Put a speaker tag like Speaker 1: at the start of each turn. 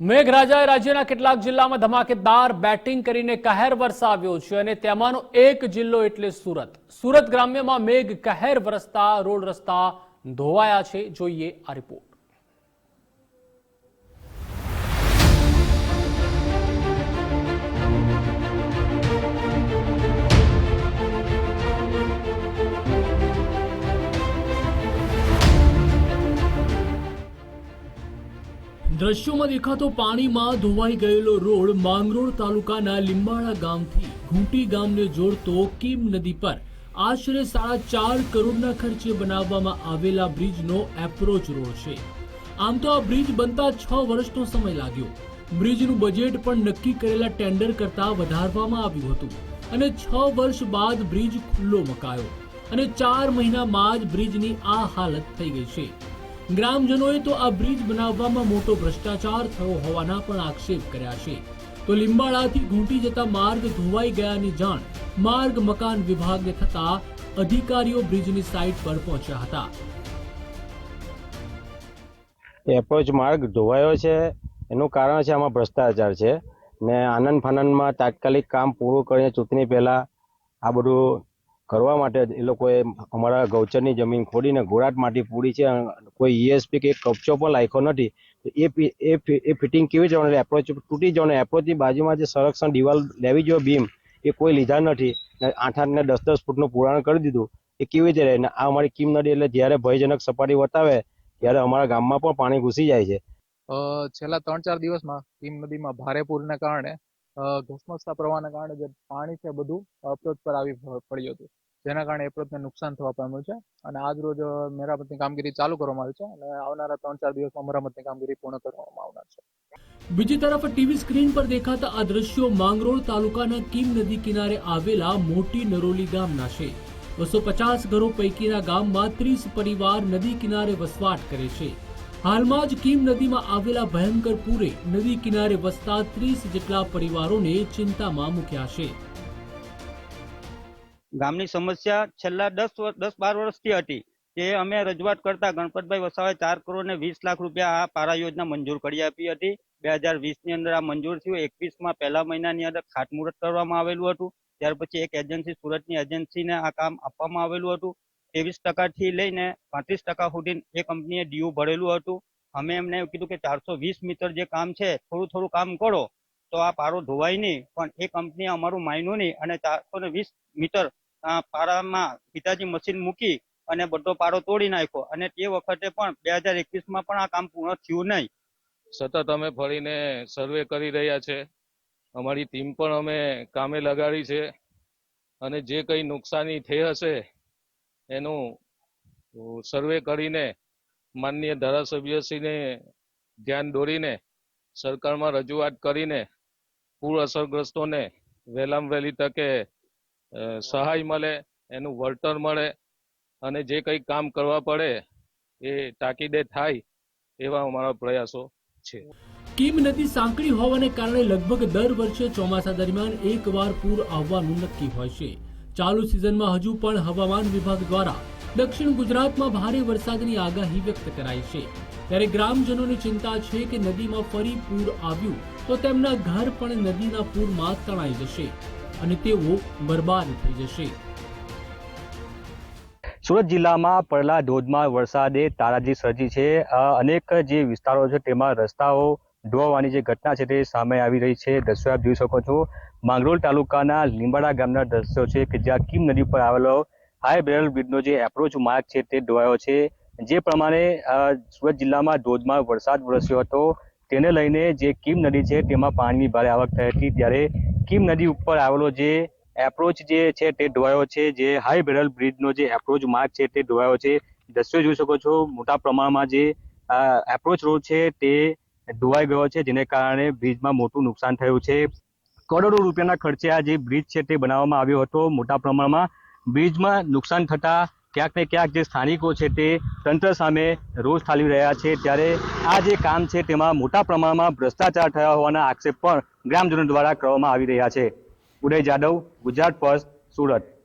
Speaker 1: મેઘરાજાએ રાજ્યના કેટલાક જિલ્લામાં ધમાકેદાર બેટિંગ કરીને કહેર વરસાવ્યો છે અને તેમાંનો એક જિલ્લો એટલે સુરત. સુરત ગ્રામ્યમાં મેઘ કહેર વરસતા, રોડ રસ્તા ધોવાયા છે. જોઈએ આ રિપોર્ટ. દ્રશ્યોમાં દેખાતો પાણીમાં ધોવાઈ ગયેલો રોડ માંગરોળ તાલુકાના લીંબાળા ગામથી ઘૂંટી ગામને જોડતો કીમ નદી પર આશરે સાડા ચાર કરોડના ખર્ચે બનાવવામાં આવેલા બ્રિજનો એપ્રોચ રોડ છે. આમ તો આ બ્રિજ બનતા છ વર્ષનો સમય લાગ્યો. બ્રિજનું બજેટ પણ નક્કી કરેલા ટેન્ડર કરતા વધારવામાં આવ્યું હતું અને છ વર્ષ બાદ બ્રિજ ખુલ્લો મકાયો અને ચાર મહિનામાં જ બ્રિજની આ હાલત થઈ ગઈ છે. ગ્રામજનોએ તો આ બ્રિજ બનાવવામાં મોટો ભ્રષ્ટાચાર થયો હોવાના પણ આક્ષેપ કર્યા છે. તો લીંબાળાથી ઘૂંટી જતા માર્ગ ધોવાઈ ગયાની જાણ માર્ગ મકાન વિભાગને થતા અધિકારીઓ બ્રિજની સાઇટ પર પહોંચ્યા હતા.
Speaker 2: એપ્રોચ માર્ગ ધોવાયો છે. એનું કારણ છે આમાં ભ્રષ્ટાચાર છે. ને આનંદ ફાનંદમાં તાત્કાલિક કામ પૂરું કરીને ચૂંટણી પહેલાં આ બધું કરવા માટે એ લોકોએ અમારા ગૌચરની જમીન ખોડીને ગોળાટ માટી પૂરી છે કોઈ ઈએસપી કે કપચો પણ લાખ્યો નથી. એ એ ફિટિંગ કેવી જવાનું એપ્રોચ તૂટી જવાનું એપ્રોચની બાજુમાં જે સંરક્ષણ દિવાલ લેવી જોઈએ બીમ, એ કોઈ લીધા નથી. આઠ આઠ ને દસ દસ ફૂટનું પુરાણ કરી દીધું. એ કેવી રીતે રહે? આ અમારી કીમ નદી એટલે જ્યારે ભયજનક સપાટી વટાવે ત્યારે અમારા ગામમાં પણ પાણી ઘૂસી જાય છે.
Speaker 3: છેલ્લા ત્રણ ચાર દિવસમાં કીમ નદીમાં ભારે પૂરના કારણે અ, ધસમસતા પ્રવાહના કારણે જે પાણી છે બધું અપ્રોચ પર આવી પડ્યું હતું. જેના કારણે એપ્રોચને નુકસાન થવા પામ્યું છે. અને આજ રોજ મરામતની કામગીરી ચાલુ કરવામાં આવી છે અને આવનારા ત્રણ ચાર દિવસમાં મરામતની કામગીરી પૂર્ણ કરવામાં આવનાર છે.
Speaker 1: બીજી તરફ ટીવી સ્ક્રીન પર દેખાતા આ દ્રશ્યો માંગરોળ તાલુકાના કીમ નદી કિનારે આવેલા મોટી નરોલી ગામના છે. બસો પચાસ ઘરો પૈકીના ગામમાં ત્રીસ પરિવાર નદી કિનારે વસવાટ કરે છે. હાલમાં જ કીમ નદીમાં આવેલા ભયંકર પૂરે નદી કિનારે વસતા ત્રીસ જેટલા પરિવારોને ચિંતામાં મૂક્યા છે.
Speaker 4: ગામની સમસ્યા છેલ્લા દસ દસ બાર વર્ષથી હતી કે અમે રજૂઆત કરતા ગણપતભાઈ વસાવાએ ચાર કરોડ ને વીસ લાખ રૂપિયા આ પારા યોજના મંજૂર કરી આપી હતી. બે હજાર વીસની અંદર આ મંજૂર થયું. એકવીસમાં પહેલા મહિનાની અંદર ખાતમુહૂર્ત કરવામાં આવેલું હતું. ત્યાર પછી એક એજન્સી સુરતની એજન્સીને આ કામ આપવામાં આવેલું હતું. ત્રેવીસ ટકાથી લઈને પાંત્રીસ ટકા સુધી એ કંપનીએ ડીયુ ભરેલું હતું. અમે એમને એવું કીધું કે ચારસો વીસ મીટર જે કામ છે, થોડું થોડું કામ કરો, તો આ પારો ધોવાય નહીં. પણ એ કંપનીએ અમારું માન્યું નહીં અને ચારસો ને વીસ મીટર પારામાં પિતાજી મશીન મૂકી અને બધો પારો તોડી નાખ્યો. અને તે વખતે પણ બે હજાર એકવીસમાં પણ આ કામ પૂર્ણ થયું નહીં.
Speaker 5: સતત અમે ફરીને સર્વે કરી રહ્યા છે. અમારી ટીમ પણ અમે કામે લગાડી છે. અને જે કંઈ નુકસાની થઈ હશે એનું સર્વે કરીને માનનીય ધારાસભ્યશ્રીને ધ્યાન દોરીને સરકારમાં રજૂઆત કરીને પૂર અસરગ્રસ્તોને વહેલામાં વહેલી તકે સહાય મળે, એનું વળતર મળે અને જે કંઈ કામ કરવા પડે એ તાકીદે થાય એવા અમારા પ્રયાસો છે.
Speaker 1: કીમ નદી સાંકડી હોવાને કારણે લગભગ દર વર્ષે ચોમાસા દરમિયાન એકવાર પૂર આવવાનું નક્કી હોય છે. ચાલુ સિઝનમાં હજુ પણ હવામાન વિભાગ દ્વારા દક્ષિણ ગુજરાતમાં ભારે વરસાદની આગાહી વ્યક્ત કરાઈ છે. ત્યારે ગ્રામજનોની ચિંતા છે કે નદીમાં ફરી પૂર આવ્યું તો તેમના ઘર પણ નદીના પૂરમાં તણાઈ જશે અને તેઓ બરબાદ થઈ જશે.
Speaker 6: સુરત જિલ્લામાં પડલા ધોધમાર વરસાદે તારાજી સર્જી છે. અનેક જે વિસ્તારો છે તેમાં રસ્તાઓ ધોવાવાની જે ઘટના છે તે સામે આવી રહી છે. દ્રશ્યો આપ જોઈ શકો છો. માંગરોળ તાલુકાના લીંબાડા ગામના દ્રશ્યો છે કે જ્યાં કીમ નદી પર આવેલો હાઈ બેરલ બ્રિજનો જે એપ્રોચ માર્ગ છે તે ડોવાયો છે. જે પ્રમાણે સુરત જિલ્લામાં ધોધમાર વરસાદ વરસ્યો હતો. તેને લઈને જે કીમ નદી છે તેમાં પાણીની ભારે આવક થઈ હતી. ત્યારે કીમ નદી ઉપર આવેલો જે એપ્રોચ જે છે તે ઢોવાયો છે. જે હાઈ બેરલ બ્રિજનો જે એપ્રોચ માર્ગ છે તે ડોવાયો છે. દ્રશ્યો જોઈ શકો છો. મોટા પ્રમાણમાં જે એપ્રોચ રોડ છે તે ધોવાઈ ગયો છે, જેને કારણે બ્રિજમાં મોટું નુકસાન થયું છે. કરોડો રૂપિયાના ખર્ચે આ જે બ્રિજ છે તે બનાવવામાં આવ્યો હતો. મોટા પ્રમાણમાં બ્રિજમાં નુકસાન થતા ક્યાંક ને ક્યાંક જે સ્થાનિકો છે તે તંત્ર સામે રોષ ઠાલવી રહ્યા છે. ત્યારે આ જે કામ છે તેમાં મોટા પ્રમાણમાં ભ્રષ્ટાચાર થયા હોવાના આક્ષેપ પણ ગ્રામજનો દ્વારા કરવામાં આવી રહ્યા છે. ઉદય જાદવ, ગુજરાત ફર્સ્ટ સુરત.